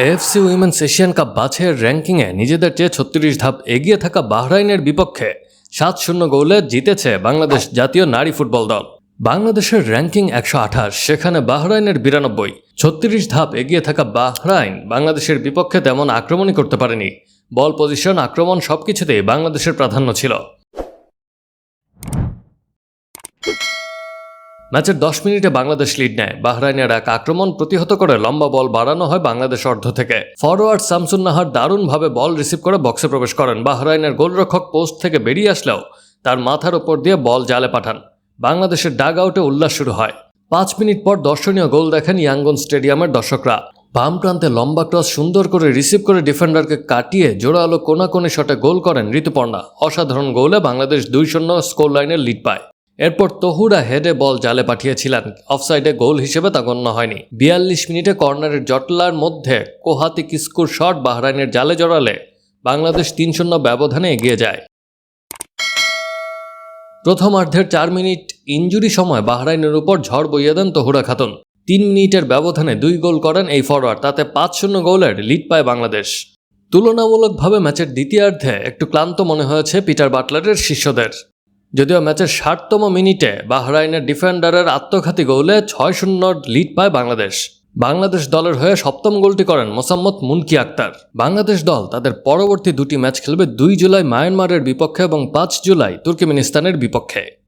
AFC women's Asian cup বাছাইয়ের র্যাঙ্কিংয়ে নিজেদের চেয়ে ছত্রিশ ধাপ এগিয়ে থাকা বাহরাইনের বিপক্ষে সাত শূন্য গোলে জিতেছে বাংলাদেশ জাতীয় নারী ফুটবল দল। বাংলাদেশের র্যাঙ্কিং একশো আঠাশ, সেখানে বাহরাইনের বিরানব্বই। ছত্রিশ ধাপ এগিয়ে থাকা বাহরাইন বাংলাদেশের বিপক্ষে তেমন আক্রমণই করতে পারেনি। বল পজিশন, আক্রমণ সবকিছুতেই বাংলাদেশের প্রাধান্য ছিল। ম্যাচের দশ মিনিটে বাংলাদেশ লিড নেয়। বাহরাইনের এক আক্রমণ প্রতিহত করে লম্বা বল বাড়ানো হয় বাংলাদেশ অর্ধ থেকে। ফরওয়ার্ড শামসুন নাহার দারুণভাবে বল রিসিভ করে বক্সে প্রবেশ করেন। বাহরাইনের গোলরক্ষক পোস্ট থেকে বেরিয়ে আসলেও তার মাথার ওপর দিয়ে বল জালে পাঠান। বাংলাদেশের ডাগ আউটে উল্লাস শুরু হয়। পাঁচ মিনিট পর দর্শনীয় গোল দেখেন ইয়াঙ্গন স্টেডিয়ামের দর্শকরা। বাম প্রান্তে লম্বা ক্রস সুন্দর করে রিসিভ করে ডিফেন্ডারকে কাটিয়ে জোরালো কোনাকোনি শটে গোল করেন ঋতুপর্ণা। অসাধারণ গোলে বাংলাদেশ দুই শূন্য স্কোর লাইনের লিড পায়। এরপর তহুরা হেডে বল জালে পাঠিয়েছিলেন। অফসাইডে গোল হিসেবে তা গণ্য হয়নি। বিয়াল্লিশ মিনিটে কর্নারের জটলার মধ্যে কোহাতি কিস্কুর শট বাহরাইনের জালে জড়ালে বাংলাদেশ তিন শূন্য ব্যবধানে এগিয়ে যায়। প্রথমার্ধের চার মিনিট ইঞ্জুরি সময় বাহরাইনের উপর ঝড় বইয়ে দেন তহুরা খাতুন। তিন মিনিটের ব্যবধানে দুই গোল করেন এই ফরওয়ার্ড তাতে পাঁচ শূন্য গোলের লিড পায় বাংলাদেশ। তুলনামূলকভাবে ম্যাচের দ্বিতীয়ার্ধে একটু ক্লান্ত মনে হয়েছে পিটার বাটলারের শিষ্যদের। যদিও ম্যাচের ষাটতম মিনিটে বাহরাইনের ডিফেন্ডারের আত্মঘাতী গোলে ছয় শূন্য লিড পায় বাংলাদেশ। বাংলাদেশ দলের হয়ে সপ্তম গোলটি করেন মোসাম্মদ মুনকি আক্তার। বাংলাদেশ দল তাদের পরবর্তী দুটি ম্যাচ খেলবে দুই জুলাই মায়ানমারের বিপক্ষে এবং পাঁচ জুলাই তুর্কমেনিস্তানের বিপক্ষে।